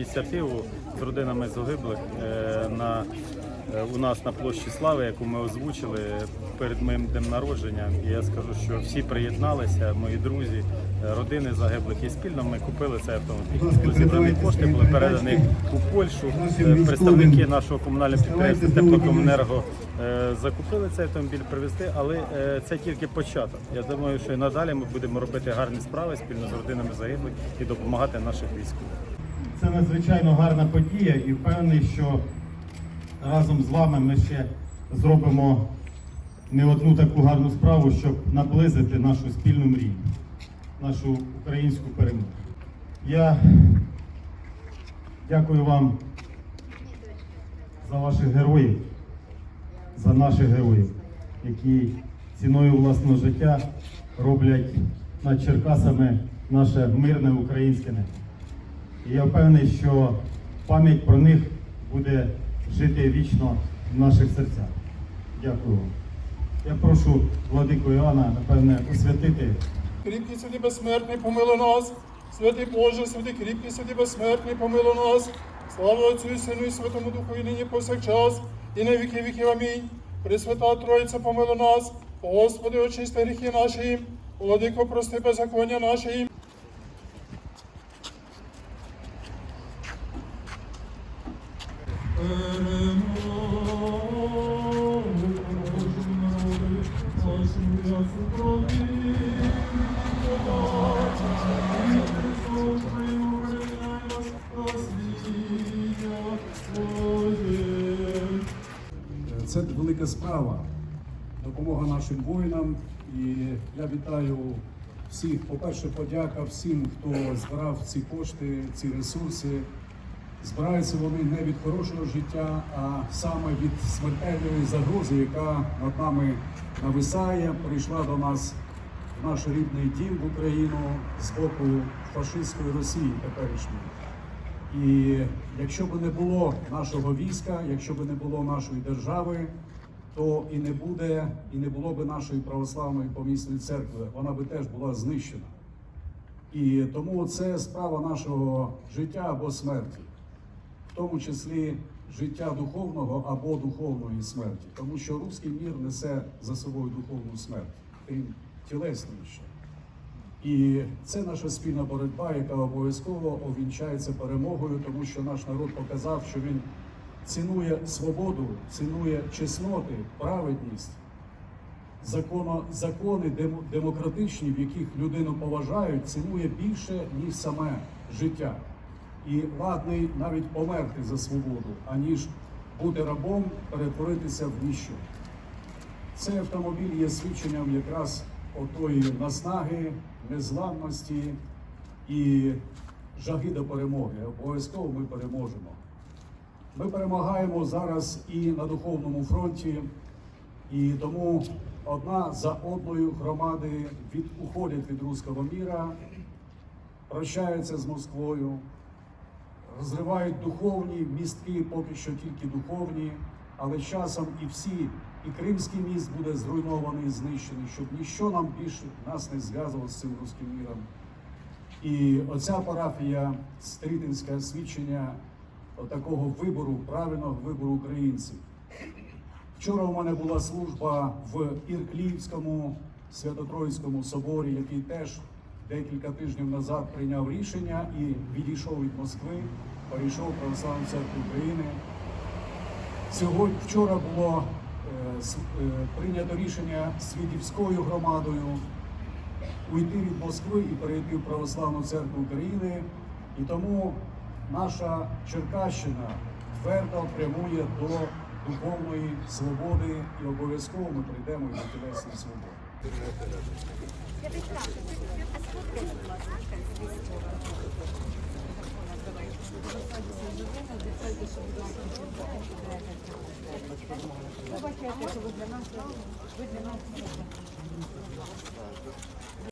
ініціативу з родинами загиблих е, на е, у нас на площі Слави, яку ми озвучили перед моїм днем народження. І я скажу, що всі приєдналися, мої друзі, е, родини загиблих, і спільно ми купили цей автомобіль. Зібрані кошти, були передані у Польщу. Представники нашого комунального підприємства Теплокомунерго закупили цей автомобіль, привезти, але це тільки початок. Я думаю, що і надалі ми будемо робити гарні справи спільно з родинами загиблих і допомагати наших військових. Це надзвичайно гарна подія і впевнений, що разом з вами ми ще зробимо не одну таку гарну справу, щоб наблизити нашу спільну мрію, нашу українську перемогу. Я дякую вам за ваших героїв, за наших героїв, які ціною власного життя роблять над Черкасами наше мирне українське небо. І я впевнений, що пам'ять про них буде жити вічно в наших серцях. Дякую вам. Я прошу владику Іоанна, напевне, освятити Кріпкий святий безсмертний, помилуй нас. Святий Боже, святий кріпкий святий безсмертний, помилуй нас. Слава Отцю і Сину і Святому Духу, і нині повсякчас, і на віки віків. Амінь. Пресвята Троїця, помилуй нас. Господи, очисти гріхи наші, владико, прости беззаконня наші. Це велика справа, допомога нашим воїнам. І я вітаю всіх. По-перше, подяка всім, хто збирав ці кошти, ці ресурси. Збираються вони не від хорошого життя, а саме від смертельної загрози, яка над нами нависає, прийшла до нас в наш рідний дім в Україну з боку фашистської Росії теперішньої. І якщо б не було нашого війська, якщо б не було нашої держави, то і не буде, і не було б нашої православної помісної церкви. Вона би теж була знищена. І тому це справа нашого життя або смерті, тому числі життя духовного або духовної смерті, тому що руський мір несе за собою духовну смерть, крім тілесної ще. І це наша спільна боротьба, яка обов'язково увінчається перемогою, тому що наш народ показав, що він цінує свободу, цінує чесноти, праведність, законо, закони дем- демократичні, в яких людину поважають, цінує більше, ніж саме життя. І ладний навіть померти за свободу, аніж бути рабом, перетворитися в ніщо. Цей автомобіль є свідченням якраз отої наснаги, незламності і жаги до перемоги. Обов'язково ми переможемо. Ми перемагаємо зараз і на духовному фронті, і тому одна за одною громади від, уходять від руського міра, прощаються з Москвою, розривають духовні містки, поки що тільки духовні, але часом і всі, і Кримський міст буде зруйнований і знищений, щоб ніщо нам більше нас не зв'язувало з цим руським міром. І оця парафія Стрітинська свідчення такого вибору, правильного вибору українців. Вчора у мене була служба в Ірклівському Свято-Троїцькому соборі, який теж декілька тижнів назад прийняв рішення і відійшов від Москви, перейшов Православну церкву України. Сьогодні вчора було е, е, прийнято рішення свідівською громадою уйти від Москви і перейти в Православну церкву України. І тому наша Черкащина твердо прямує до духовної свободи і обов'язково ми прийдемо і до тілесної свободи. Вибачайте, що ви для нас, ви для нас.